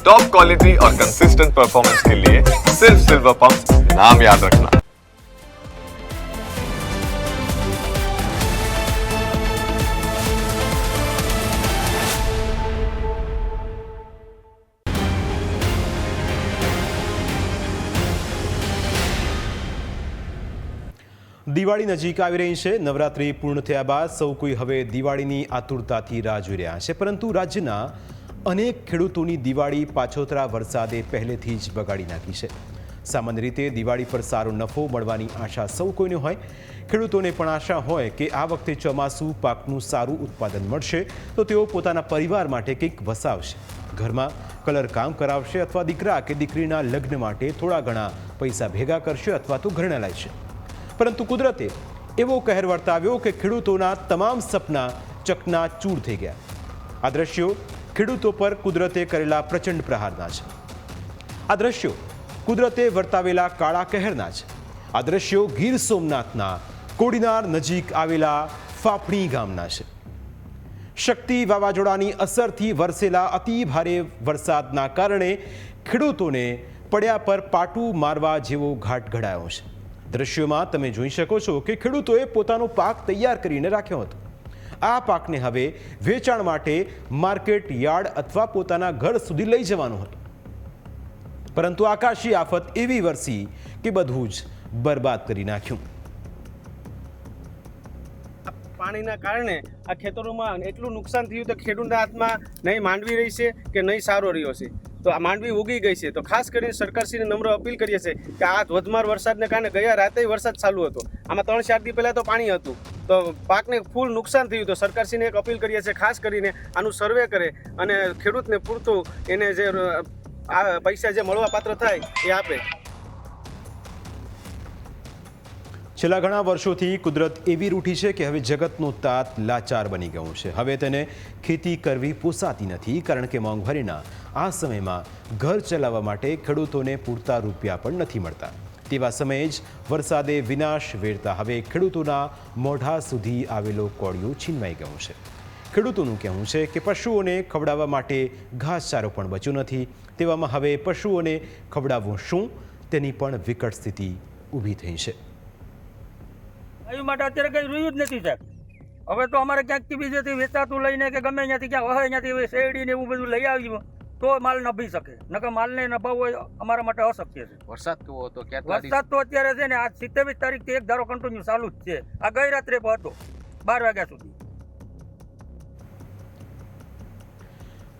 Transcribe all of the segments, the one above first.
Top quality और consistent performance के लिए सिर्फ सिल्वर पंप नाम याद रखना દિવાળી નજીક આવી રહી છે નવરાત્રિ પૂર્ણ થયા બાદ સૌ કોઈ હવે દિવાળીની આતુરતાથી રાહ જોઈ રહ્યા છે પરંતુ રાજ્યના અનેક ખેડૂતોની દિવાળી પાછોતરા વરસાદે પહેલેથી જ બગાડી નાખી છે. સામાન્ય રીતે દિવાળી પર સારો નફો મળવાની આશા સૌ કોઈને હોય. ખેડૂતોને પણ આશા હોય કે આ વખતે ચોમાસું પાકનું સારું ઉત્પાદન મળશે તો તેઓ પોતાના પરિવાર માટે કંઈક વસાવશે. ઘરમાં કલર કામ કરાવશે અથવા દીકરા કે દીકરીના લગ્ન માટે થોડા ઘણા પૈસા ભેગા કરશે અથવા તો ઘરણા લાવશે. પરંતુ કુદરતે એવો કહેર વર્તાવ્યો કે ખેડૂતોના તમામ સપના ચકના ચૂર થઈ ગયા. આ દ્રશ્યો ખેડૂતો પર કુદરતે કરેલા પ્રચંડ પ્રહારના છે. આ દ્રશ્યો કુદરતે વર્તાવેલા કાળા કહેરના છે. આ દ્રશ્યો ગીર સોમનાથના કોડીનાર નજીક આવેલા ફાફણી ગામના છે. શક્તિ વાવાઝોડાની અસરથી વરસેલા અતિ ભારે વરસાદના કારણે ખેડૂતોને પડ્યા પર પાટું મારવા જેવો ઘાટ ઘડાયો છે. દ્રશ્યોમાં તમે જોઈ શકો છો કે ખેડૂતોએ પોતાનો પાક તૈયાર કરીને રાખ્યો હતો. આ પાકને હવે વેચાણ માટે માર્કેટ યાર્ડ અથવા પોતાના ઘર સુધી લઈ જવાનો હતો. પરંતુ આકાશી આફત એવી વરસી કે બધું જ બરબાદ કરી નાખ્યું. પાણીના કારણે આ ખેતરોમાં એટલું નુકસાન થયું તો ખેડૂતના હાથમાં નહીં માંડવી રહી છે કે નહીં સારો રહ્યો છે. તો આ માંડવી ઉગી ગઈ છે. તો ખાસ કરીને સરકારશ્રીને નમ્ર અપીલ કરીએ છીએ કે આ ધોધમાર વરસાદને કારણે ગયા રાતે વરસાદ ચાલુ હતો. આમાં ત્રણ ચાર દી પહેલાં તો પાણી હતું. તો પાકને ફૂલ નુકસાન થયું તો સરકારશ્રીને એક અપીલ કરીએ છીએ, ખાસ કરીને આનું સર્વે કરે અને ખેડૂતને પૂરતું એને જે આ પૈસા જે મળવા પાત્ર થાય એ આપે. છેલ્લા ઘણા વર્ષોથી કુદરત એવી રૂઠી છે કે હવે જગતનું તાત લાચાર બની ગયું છે. હવે તેને ખેતી કરવી પોસાતી નથી કારણ કે મોંઘવારીના આ સમયમાં ઘર ચલાવવા માટે ખેડૂતોને પૂરતા રૂપિયા પણ નથી મળતા. તેવા સમયે જ વરસાદે વિનાશ વેરતા હવે ખેડૂતોના મોઢા સુધી આવેલો કોળિયો છીનવાઈ ગયો છે. ખેડૂતોનું કહેવું છે કે પશુઓને ખવડાવવા માટે ઘાસચારો પણ બચ્યો નથી. તેવામાં હવે પશુઓને ખવડાવવું શું? તેની પણ વિકટ સ્થિતિ ઊભી થઈ છે. ગાયું માટે અત્યારે કંઈ રહ્યું જ નથી સાહેબ. હવે તો અમારે ક્યાંકથી બીજેથી વેચાતું લઈને કે ગમે ત્યાંથી ક્યાં હોય ત્યાંથી શેરડી ને એવું બધું લઈ આવ્યું તો માલ નભી શકે. નકર માલને નભાવવો અમારા માટે અશક્ય છે. વરસાદ કેવો હતો વરસાદ તો અત્યારે છે ને આજ સિત્તેવીસ તારીખથી એક ધારો કન્ટિન્યુ ચાલુ જ છે. આ ગઈ રાત્રે હતો. બાર વાગ્યા સુધી.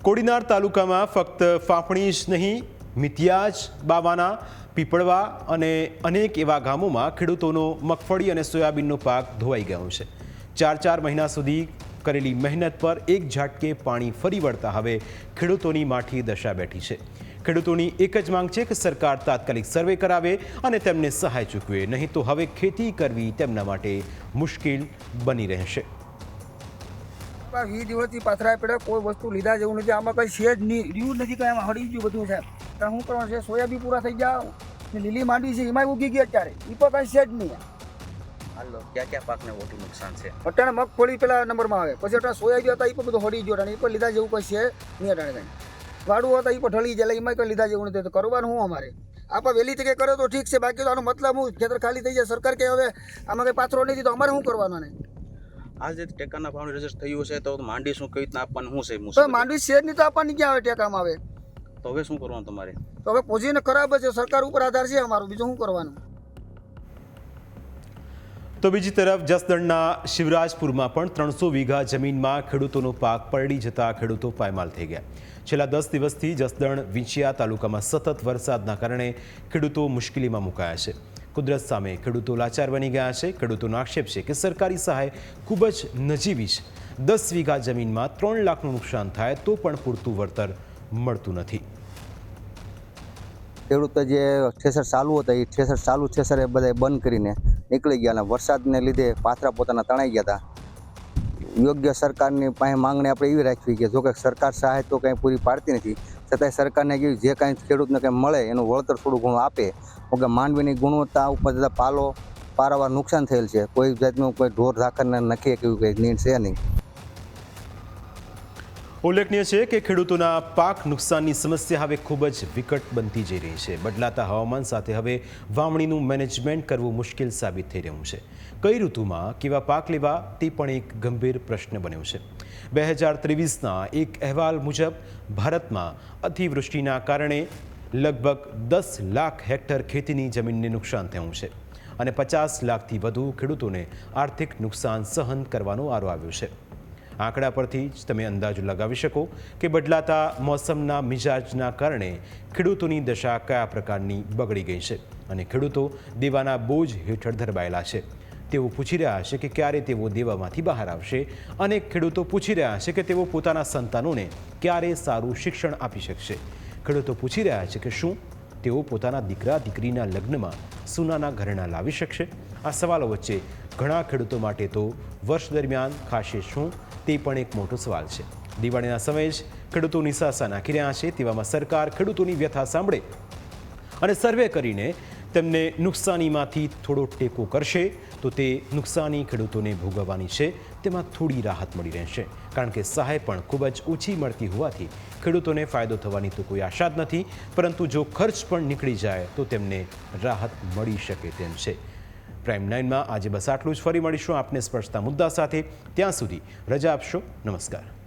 કોડીનાર તાલુકામાં ફક્ત ફાફણી જ નહીં મિતિયાજ બાવાના પીપળવા અને અનેક એવા ગામોમાં ખેડૂતોનો મગફળી અને સોયાબીનનો પાક ધોવાઈ ગયો છે. ચાર ચાર મહિના સુધી કરેલી મહેનત પર એક ઝાટકે પાણી ફરી વળતા હવે ખેડૂતોની માઠી દશા બેઠી છે. ખેડૂતોની એક જ માંગ છે કે સરકાર તાત્કાલિક સર્વે કરાવે અને તેમને સહાય ચૂકવે. નહીં તો હવે ખેતી કરવી તેમના માટે મુશ્કેલ બની રહેશે. વીસ દિવસથી પાથરા પડ્યા, કોઈ વસ્તુ લીધા જેવું નથી. આમાં કઈ છે જ નહીં રહ્યું નથી કઈ. આમાં હળી ગયું બધું સાહેબ કારણ શું કરવાનું છે? સોયાબી પૂરા થઈ ગયા. લીલી માંડવી છે. એમાં ઉગી ગઈ અત્યારે. એ પણ કઈ છે જ નહીં. હાલો ક્યાં ક્યાં પાકને મોટું નુકસાન છે? અટાણે મગફળી પેલા નંબરમાં આવે. પછી અટાણે સોયાબી હતા એ પણ બધું હળી ગયો અટાણે. એ પણ લીધા જેવું કઈ છે નહીં અટાણે કઈ. વાડું હતા એ પણ ઢળી જાય એમાં કઈ લીધા જેવું નથી. તો કરવાનું હું અમારે? આપણે વહેલી તકે કરે તો ઠીક છે બાકી તો આનો મતલબ હું ખેતર ખાલી થઈ જાય. સરકાર કે હવે આમાં કઈ પાથરો નથી તો અમારે શું કરવાનું ને? આ જે ટેકાના ભાવનું રજિસ્ટર થયું છે તો માંડી શું કઈ રીતના આપવાનું શું છે? માંડવી જ નહીં તો આપવાની ક્યાં આવે ટેકામાં આવે? તો હવે શું કરવાનું તમારે? તો હવે પોઝીને ખરાબ છે. સરકાર ઉપર આધાર છે અમારું બીજું શું કરવાનું? તો બીજી તરફ જસદણના શિવરાજપુરમાં પણ ત્રણસો વીઘા જમીનમાં ખેડૂતોનો પાક પલળી જતા ખેડૂતો પાયમાલ થઈ ગયા. છેલ્લા દસ દિવસથી જસદણ, વિંછિયા તાલુકામાં સતત વરસાદના કારણે ખેડૂતો મુશ્કેલીમાં મુકાયા છે. કુદરત સામે ખેડૂતો લાચાર બની ગયા છે. ખેડૂતોનો આક્ષેપ છે કે સરકારી સહાય ખૂબ જ નજીવી છે. દસ વીઘા જમીનમાં ત્રણ લાખનું નુકસાન થાય તો પણ પૂરતું વળતર મળતું નથી. ખેડૂતો જે ઠેસર ચાલુ હતા, એ ઠેસર ચાલુ ઠેસર એ બધા બંધ કરીને નીકળી ગયા અને વરસાદને લીધે પાથરા પોતાના તણાઈ ગયા હતા. યોગ્ય સરકારની પાસે માંગણી આપણે એવી રાખવી કે જો કે સરકાર સહાય તો કંઈ પૂરી પાડતી નથી, છતાંય સરકારને કેવી જે કાંઈ ખેડૂતને કંઈ મળે, એનું વળતર થોડું ઘણું આપે. કે માંડવીની ગુણવત્તા ઉપર જતા પાલો પારાવાર નુકસાન થયેલ છે. કોઈ જાતનું કોઈ ઢોર ઝાકરને નખે કે એવું કંઈ નીડ છે નહીં. ઉલ્લેખનીય છે કે ખેડૂતોના પાક નુકસાનની સમસ્યા હવે ખૂબ જ વિકટ બનતી જઈ રહી છે. બદલાતા હવામાન સાથે હવે વાવણીનું મેનેજમેન્ટ કરવું મુશ્કેલ સાબિત થઈ રહ્યું છે. કઈ ઋતુમાં કેવા પાક લેવા તે પણ એક ગંભીર પ્રશ્ન બન્યો છે. બે હજાર ત્રેવીસના એક અહેવાલ મુજબ ભારતમાં અતિવૃષ્ટિના કારણે લગભગ દસ લાખ હેક્ટર ખેતીની જમીનને નુકસાન થયું છે અને પચાસ લાખથી વધુ ખેડૂતોને આર્થિક નુકસાન સહન કરવાનો આરો આવ્યો છે. આંકડા પરથી જ તમે અંદાજો લગાવી શકો કે બદલાતા મોસમના મિજાજના કારણે ખેડૂતોની દશા કયા પ્રકારની બગડી ગઈ છે અને ખેડૂતો દેવાના બોજ હેઠળ ધરબાયેલા છે. તેઓ પૂછી રહ્યા છે કે ક્યારે તેઓ દેવામાંથી બહાર આવશે અને ખેડૂતો પૂછી રહ્યા છે કે તેઓ પોતાના સંતાનોને ક્યારે સારું શિક્ષણ આપી શકશે. ખેડૂતો પૂછી રહ્યા છે કે શું તેઓ પોતાના દીકરા દીકરીના લગ્નમાં સોનાના ઘરેણાં લાવી શકશે? આ સવાલો વચ્ચે ઘણા ખેડૂતો માટે તો વર્ષ દરમિયાન ખાશે શું તે પણ એક મોટો સવાલ છે. દિવાળીના સમયે જ ખેડૂતો નિશાસા નાખી રહ્યા છે તેવામાં સરકાર ખેડૂતોની વ્યથા સાંભળે અને સર્વે કરીને તેમને નુકસાનીમાંથી થોડો ટેકો કરશે તો તે નુકસાની ખેડૂતોને ભોગવવાની છે. તેમાં થોડી રાહત મળી રહેશે કારણ કે સહાય પણ ખૂબ જ ઓછી મળતી હોવાથી ખેડૂતોને ફાયદો થવાની તો કોઈ આશા જ નથી, પરંતુ જો ખર્ચ પણ નીકળી જાય તો તેમને રાહત મળી શકે તેમ છે. પ્રાઇમ નાઇનમાં આજે બસ આટલું જ. ફરી મળીશું આપને સ્પર્શતા મુદ્દા સાથે. ત્યાં સુધી રજા આપશો. નમસ્કાર.